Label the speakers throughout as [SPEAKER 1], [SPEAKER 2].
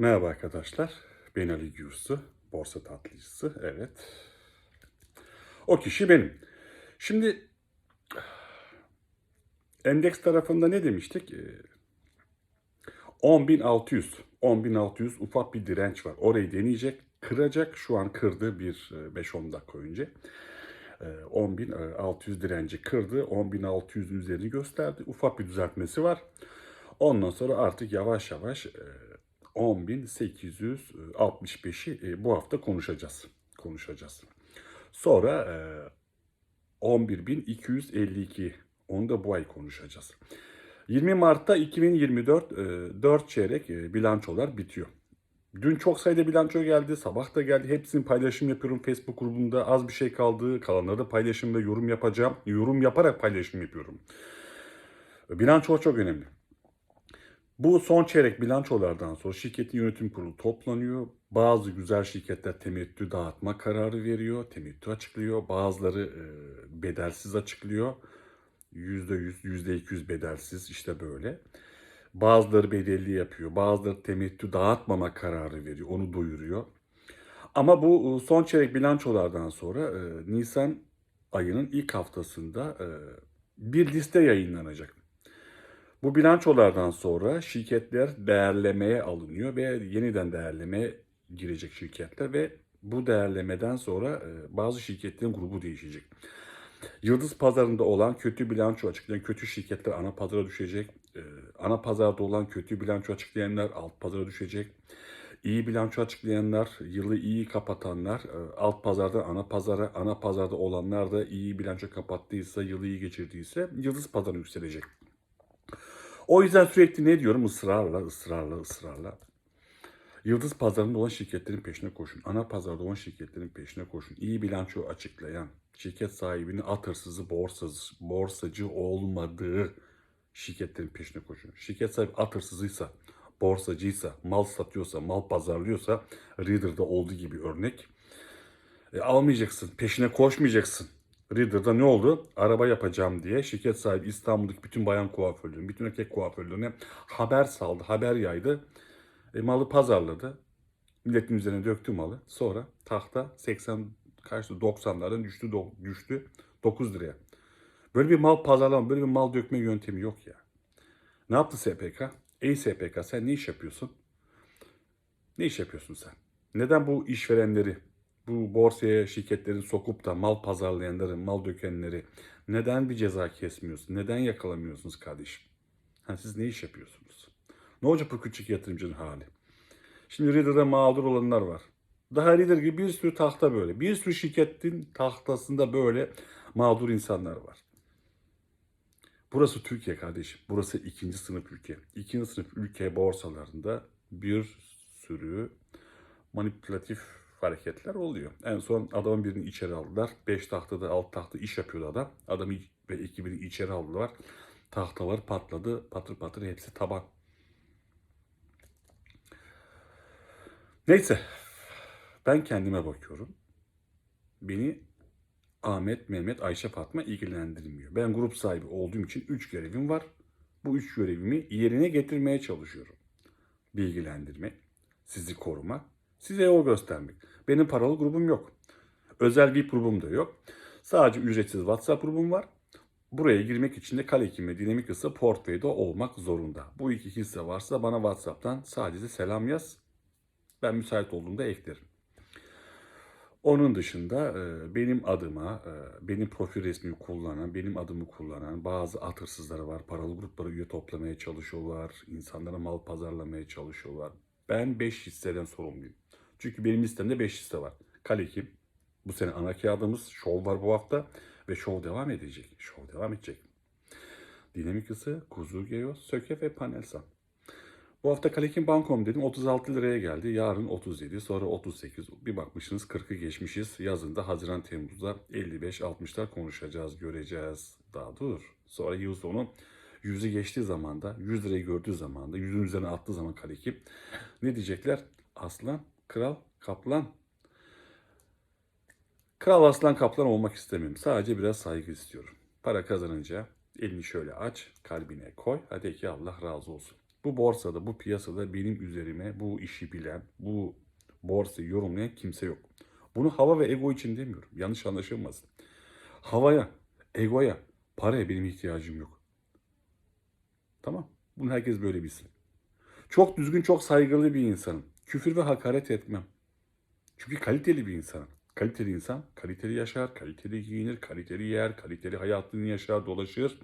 [SPEAKER 1] Merhaba arkadaşlar. Ben Ali Gürsu, borsa tatlıcısı. Evet. O kişi benim. Şimdi endeks tarafında ne demiştik? Ee, 10.600. 10.600 ufak bir direnç var. Orayı deneyecek, kıracak. Şu an kırdı bir e, 5-10 dakika önce. Ee, 10.600 direnci kırdı. 10.600'ün üzerini gösterdi. Ufak bir düzeltmesi var. Ondan sonra artık yavaş yavaş e, 10.865'i e, bu hafta konuşacağız. Konuşacağız. Sonra e, 11.252 onu da bu ay konuşacağız. 20 Mart'ta 2024 e, 4 çeyrek e, bilançolar bitiyor. Dün çok sayıda bilanço geldi, sabah da geldi. Hepsini paylaşım yapıyorum Facebook grubunda. Az bir şey kaldı. Kalanları da paylaşım ve yorum yapacağım. Yorum yaparak paylaşım yapıyorum. Bilanço çok önemli. Bu son çeyrek bilançolardan sonra şirketin yönetim kurulu toplanıyor. Bazı güzel şirketler temettü dağıtma kararı veriyor, temettü açıklıyor. Bazıları e, bedelsiz açıklıyor. %100, %200 bedelsiz işte böyle. Bazıları bedelli yapıyor, bazıları temettü dağıtmama kararı veriyor, onu duyuruyor. Ama bu e, son çeyrek bilançolardan sonra e, Nisan ayının ilk haftasında bir liste yayınlanacak. Bu bilançolardan sonra şirketler değerlemeye alınıyor ve yeniden değerlemeye girecek şirketler ve bu değerlemeden sonra e, bazı şirketlerin grubu değişecek. Yıldız pazarında olan kötü bilanço açıklayan kötü şirketler ana pazara düşecek. E, Ana pazarda olan kötü bilanço açıklayanlar alt pazara düşecek. İyi bilanço açıklayanlar, yılı iyi kapatanlar e, alt pazardan ana pazara, ana pazarda olanlar da iyi bilanço kapattıysa, yılı iyi geçirdiyse yıldız pazarı yükselecek. O yüzden sürekli ne diyorum? Israrla, ısrarla, ısrarla. Yıldız pazarında olan şirketlerin peşine koşun. Ana pazarda olan şirketlerin peşine koşun. İyi bilanço açıklayan, şirket sahibinin at hırsızı, borsacı, borsacı olmadığı şirketlerin peşine koşun. Şirket sahibi at hırsızıysa, borsacıysa, mal satıyorsa, mal pazarlıyorsa, Reader'da olduğu gibi örnek. E, almayacaksın, peşine koşmayacaksın. Reader'da ne oldu? Araba yapacağım diye şirket sahibi İstanbul'daki bütün bayan kuaförlerin, bütün erkek kuaförlerine haber saldı, haber yaydı. E, malı pazarladı. Milletin üzerine döktü malı. Sonra tahta 80 kaçtı 90'lardan düştü do- düştü 9 liraya. Böyle bir mal pazarlama, böyle bir mal dökme yöntemi yok ya. Ne yaptı SPK? Ey SPK sen ne iş yapıyorsun? Ne iş yapıyorsun sen? Neden bu işverenleri, bu borsaya şirketlerin sokup da mal pazarlayanları, mal dökenleri neden bir ceza kesmiyorsun? Neden yakalamıyorsunuz kardeşim? Ha, siz ne iş yapıyorsunuz? Ne olacak bu küçük yatırımcının hali? Şimdi Reader'da mağdur olanlar var. Daha Reader gibi bir sürü tahta böyle. Bir sürü şirketin tahtasında böyle mağdur insanlar var. Burası Türkiye kardeşim. Burası ikinci sınıf ülke. İkinci sınıf ülke borsalarında bir sürü manipülatif hareketler oluyor. En son adamın birini içeri aldılar. 5 tahtada 6 tahta iş yapıyordu adam. Adamı ve ekibini içeri aldılar. Tahtalar patladı. Patır patır hepsi taban. Neyse. Ben kendime bakıyorum. Beni Ahmet, Mehmet, Ayşe, Fatma ilgilendirmiyor. Ben grup sahibi olduğum için 3 görevim var. Bu 3 görevimi yerine getirmeye çalışıyorum. Bilgilendirmek, sizi korumak, size yol göstermek. Benim paralı grubum yok. Özel VIP grubum da yok. Sadece ücretsiz WhatsApp grubum var. Buraya girmek için de Kalekim ve Dinamik Hisse Portföy'de olmak zorunda. Bu iki hisse varsa bana WhatsApp'tan sadece selam yaz. Ben müsait olduğumda eklerim. Onun dışında e, benim adıma, e, benim profil resmimi kullanan, benim adımı kullanan bazı at hırsızları var. Paralı gruplara üye toplamaya çalışıyorlar. insanlara mal pazarlamaya çalışıyorlar. Ben 5 hisseden sorumluyum. Çünkü benim listemde 5 hisse var. Kalekim, bu sene ana kağıdımız, şov var bu hafta ve şov devam edecek. Şov devam edecek. Dinamik ısı, Kuzu Geo, Söke ve Panelsan. Bu hafta Kalekim Bankom dedim 36 liraya geldi. Yarın 37 sonra 38. Bir bakmışsınız 40'ı geçmişiz. Yazında Haziran Temmuz'da 55-60'lar konuşacağız göreceğiz. Daha dur. Sonra yıl sonu 100'ü geçtiği zaman da 100 lirayı gördüğü zaman da 100'ün üzerine attığı zaman Kalekim ne diyecekler? Aslan, kral, kaplan. Kral aslan kaplan olmak istemiyorum. Sadece biraz saygı istiyorum. Para kazanınca elini şöyle aç, kalbine koy. Hadi ki Allah razı olsun. Bu borsada, bu piyasada benim üzerime bu işi bilen, bu borsayı yorumlayan kimse yok. Bunu hava ve ego için demiyorum. Yanlış anlaşılmasın. Havaya, egoya, paraya benim ihtiyacım yok. Tamam. Bunu herkes böyle bilsin. Çok düzgün, çok saygılı bir insanım. Küfür ve hakaret etmem. Çünkü kaliteli bir insanım. Kaliteli insan kaliteli yaşar, kaliteli giyinir, kaliteli yer, kaliteli hayatını yaşar, dolaşır.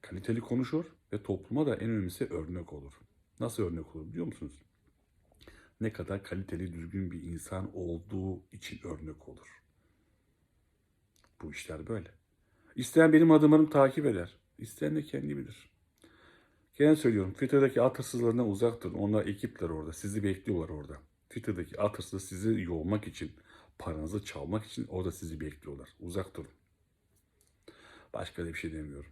[SPEAKER 1] Kaliteli konuşur ve topluma da en önemlisi örnek olur. Nasıl örnek olur biliyor musunuz? Ne kadar kaliteli, düzgün bir insan olduğu için örnek olur. Bu işler böyle. İsteyen benim adımlarımı takip eder. İsteyen de kendi bilir. Gene söylüyorum Twitter'daki at uzak durun. Onlar ekipler orada. Sizi bekliyorlar orada. Twitter'daki at sizi yolmak için, paranızı çalmak için orada sizi bekliyorlar. Uzak durun. Başka da bir şey demiyorum.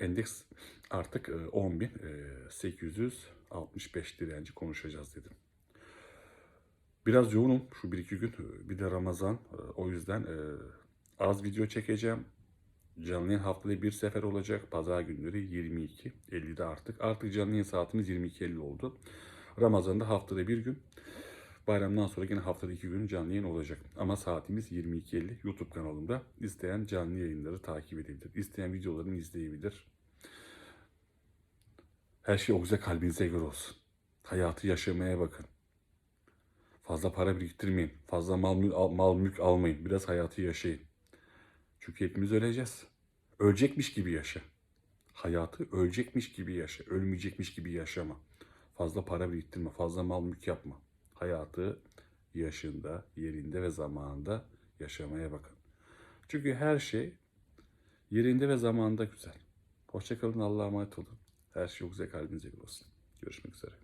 [SPEAKER 1] Endeks artık e, 10.865 direnci konuşacağız dedim. Biraz yoğunum şu bir iki gün. e, Bir de Ramazan. E, O yüzden e, az video çekeceğim. Canlı yayın haftada bir sefer olacak. Pazar günleri 22. 50'de artık. Artık canlı yayın saatimiz 22.50 oldu. Ramazan'da haftada bir gün. Bayramdan sonra yine haftada iki gün canlı yayın olacak. Ama saatimiz 22.50 YouTube kanalımda. İsteyen canlı yayınları takip edebilir. İsteyen videolarımı izleyebilir. Her şey o güzel kalbinize göre olsun. Hayatı yaşamaya bakın. Fazla para biriktirmeyin. Fazla mal, mal mülk almayın. Biraz hayatı yaşayın. Çünkü hepimiz öleceğiz. Ölecekmiş gibi yaşa. Hayatı ölecekmiş gibi yaşa. Ölmeyecekmiş gibi yaşama. Fazla para biriktirme. Fazla mal mülk yapma. Hayatı yaşında, yerinde ve zamanında yaşamaya bakın. Çünkü her şey yerinde ve zamanında güzel. Hoşçakalın. Allah'a emanet olun. Her şey güzel kalbinize olsun. Görüşmek üzere.